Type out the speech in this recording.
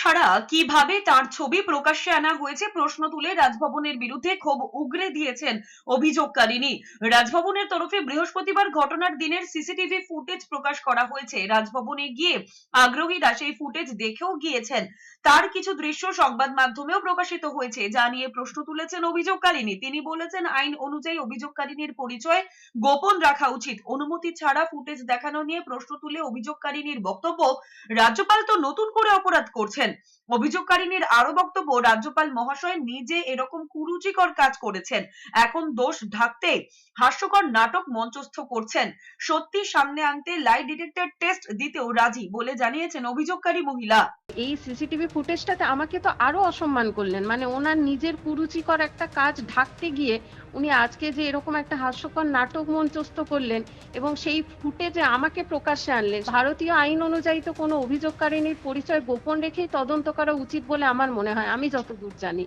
ছাড়া কীভাবে তার ছবি প্রকাশ্যে আনা হয়েছে প্রশ্ন তুলে রাজভবনের বিরুদ্ধে ক্ষোভ উগরে দিয়েছেন অভিযোগকারিনী রাজভবনের তরফে বৃহস্পতিবার ঘটনার দিনের সিসিটিভি ফুটেজ প্রকাশ করা হয়েছে। রাজভবনে গিয়ে আগ্রহীরা সেই ফুটেজ দেখেও গিয়েছেন। তার কিছু দৃশ্য সংবাদ মাধ্যমেও প্রকাশিত হয়েছে, যা নিয়ে প্রশ্ন তুলেছেন অভিযোগকারিনী তিনি বলেছেন, আইন অনুযায়ী অভিযোগকারিনীর পরিচয় গোপন রাখা উচিত। অনুমতি ছাড়া ফুটেজ দেখানো নিয়ে প্রশ্ন তুলে অভিযোগকারিনীর বক্তব্য, রাজ্যপাল তো নতুন করে অপরাধ করছেন অভিযোগকারিনীর আরও বক্তব্য রাজ্যপাল মহাশয় নিজে এরকম কুরুচিকর কাজ করেছেন। এখন দোষ ঢাকতে হাস্যকর নাটক মঞ্চস্থ করছেন। সত্যি সামনে আনতে লাই ডিটেক্টর টেস্ট দিতেও রাজি বলে জানিয়েছেন অভিযোগকারী মহিলা। এই সিসিটিভি ফুটেজটাতে আমাকে তো আরও অসম্মান করলেন। মানে ওনার নিজের কুরুচিকর একটা কাজ ঢাকতে গিয়ে উনি আজকে যে এরকম একটা হাস্যকর নাটক মঞ্চস্থ করলেন এবং সেই ফুটেজে আমাকে প্রকাশ্যে আনলেন। ভারতীয় আইন অনুযায়ী তো কোনো অভিযোগকারিনীর পরিচয় গোপন রেখেই তদন্ত করা উচিত বলে আমার মনে হয়। আমি যতদূর জানি।